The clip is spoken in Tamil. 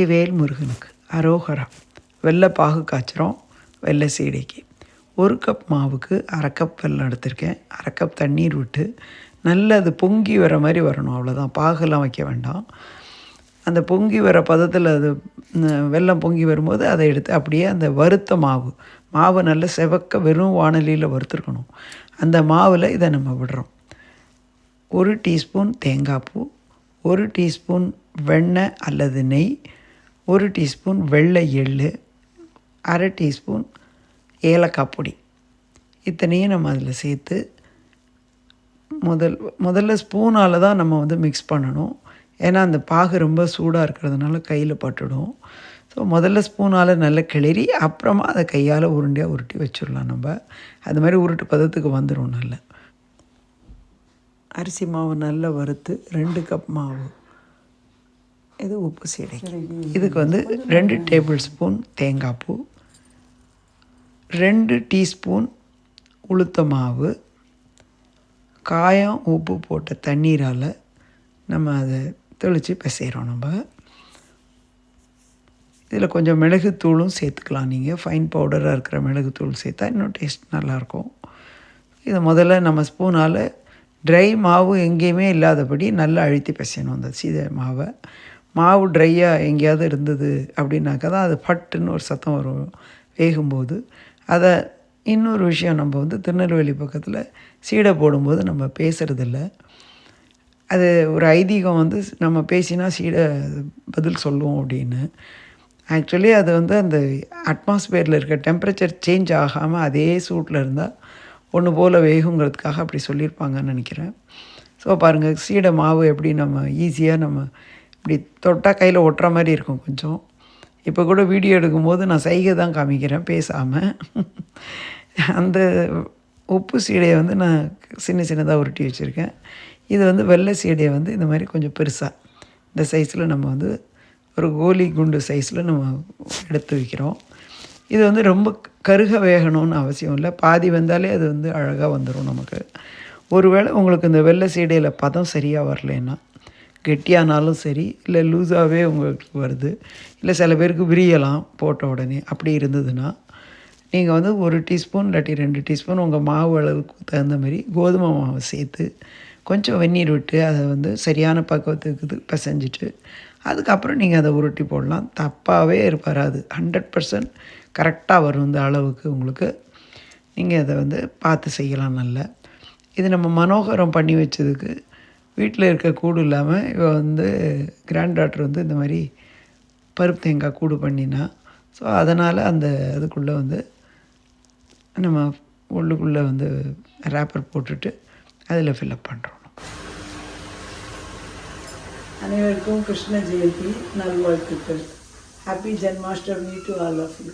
வெற்றிவேல் முருகனுக்கு. அரோகரா. வெள்ளை பாகு காய்ச்சிரும் வெள்ளை சீடைக்கு. ஒரு கப் மாவுக்கு அரை கப் வெல்லம் எடுத்திருக்கேன். அரை கப் தண்ணீர் விட்டு நல்லா அது பொங்கி வர மாதிரி வரணும். அவ்வளோதான் பாகெல்லாம் வைக்க வேண்டாம். அந்த பொங்கி வர பதத்தில் அது வெள்ளம் வெல்லம் பொங்கி வரும்போது அதை எடுத்து அப்படியே அந்த வறுத்த மாவு மாவு நல்லா செவக்க வெறும் வானலியில் வறுத்துருக்கணும். அந்த மாவில் இதை நம்ம விடுறோம். ஒரு டீஸ்பூன் தேங்காய் பூ ஒரு டீஸ்பூன் வெண்ணெய் அல்லது நெய் ஒரு டீஸ்பூன் வெள்ளை எள்ளு அரை டீஸ்பூன் ஏலக்காய் பொடி. இத்தனையும் நம்ம அதில் சேர்த்து முதல் முதல்ல ஸ்பூனால் தான் நம்ம வந்து மிக்ஸ் பண்ணணும். ஏன்னா அந்த பாகு ரொம்ப சூடாக இருக்கிறதுனால கையில் பட்டுடும். ஸோ முதல்ல ஸ்பூனால் நல்லா கிளறி அப்புறமா அதை கையால் உருண்டையாக உருட்டி வச்சிடலாம் நம்ம. அது மாதிரி உருட்டு பதத்துக்கு வந்துடும் நல்லா. அரிசி மாவு நல்லா வறுத்து ரெண்டு கப் மாவு. இது உப்பு சீடை. இதுக்கு வந்து ரெண்டு டேபிள் ஸ்பூன் தேங்காய் பூ ரெண்டு டீஸ்பூன் உளுத்த மாவு காயம் உப்பு போட்ட தண்ணீரால் நம்ம அதை தெளித்து பிசைகிறோம் நம்ம. இதில் கொஞ்சம் மிளகுத்தூளும் சேர்த்துக்கலாம் நீங்கள் ஃபைன் பவுடராக இருக்கிற மிளகுத்தூள் சேர்த்தா இன்னும் டேஸ்ட் நல்லாயிருக்கும். இதை முதல்ல நம்ம ஸ்பூனால் ட்ரை மாவு எங்கேயுமே இல்லாதபடி நல்லா அழுத்தி பிசையணும் அந்த சீதை மாவை. மாவு ட்ரையாக எங்கேயாவது இருந்தது அப்படின்னாக்கா தான் அது பட்டுன்னு ஒரு சத்தம் வரும். வேகும்போது அதை இன்னொரு விஷயம் நம்ம வந்து திருநெல்வேலி பக்கத்தில் சீடை போடும்போது நம்ம பேசுகிறதில்ல அது ஒரு ஐதீகம் வந்து நம்ம பேசினா சீடை பதில் சொல்லுவோம் அப்படின்னு. ஆக்சுவலி அது வந்து அந்த அட்மாஸ்பியரில் இருக்க டெம்பரேச்சர் சேஞ்ச் ஆகாமல் அதே சூட்டில் இருந்தால் ஒன்று போல் வேகுங்கிறதுக்காக அப்படி சொல்லியிருப்பாங்கன்னு நினைக்கிறேன். ஸோ பாருங்கள் சீடை மாவு எப்படி நம்ம ஈஸியாக நம்ம இப்படி தொட்டால் கையில் ஒட்டுற மாதிரி இருக்கும் கொஞ்சம். இப்போ கூட வீடியோ எடுக்கும்போது நான் சைகை தான் காமிக்கிறேன் பேசாமல் அந்த உப்பு சீடையை வந்து நான் சின்ன சின்னதாக உருட்டி வச்சுருக்கேன். இது வந்து வெள்ளை சீடையை வந்து இந்த மாதிரி கொஞ்சம் பெருசாக இந்த சைஸில் நம்ம வந்து ஒரு கோலி குண்டு சைஸில் நம்ம எடுத்து வைக்கிறோம். இது வந்து ரொம்ப கருக வேகணும்னு அவசியம் இல்லை. பாதி வந்தாலே அது வந்து அழகாக வந்துடும் நமக்கு. ஒருவேளை உங்களுக்கு இந்த வெள்ளை சீடையில் பதம் சரியாக வரலைன்னா கெட்டியானாலும் சரி இல்லை லூஸாகவே உங்களுக்கு வருது இல்லை சில பேருக்கு விரியலாம் போட்ட உடனே அப்படி இருந்ததுன்னா நீங்கள் வந்து ஒரு டீஸ்பூன் இல்லாட்டி ரெண்டு டீஸ்பூன் உங்கள் மாவு அளவுக்கு தகுந்த மாதிரி கோதுமை மாவை சேர்த்து கொஞ்சம் வெந்நீர் விட்டு அதை வந்து சரியான பக்குவத்துக்கு பிசைஞ்சிட்டு அதுக்கப்புறம் நீங்கள் அதை உருட்டி போடலாம். தப்பாகவே வராது. ஹண்ட்ரட் பர்சன்ட் கரெக்டாக வரும் இந்த அளவுக்கு உங்களுக்கு. நீங்கள் அதை வந்து பார்த்து செய்யலாம் நல்லா. இது நம்ம மனோகரம் பண்ணி வச்சதுக்கு வீட்டில் இருக்க கூடு இல்லாமல் இவள் வந்து கிராண்ட் டாட்டர் வந்து இந்த மாதிரி பருப்பு தேங்காய் கூடு பண்ணினா. ஸோ அதனால் அந்த அதுக்குள்ளே வந்து நம்ம உள்ளுக்குள்ளே வந்து ரேப்பர் போட்டுட்டு அதில் ஃபில்அப் பண்ணுறோம் அனைவருக்கும் கிருஷ்ண ஜெயந்தி நல்வாழ்த்துக்கள். Happy Janmashtami to all of you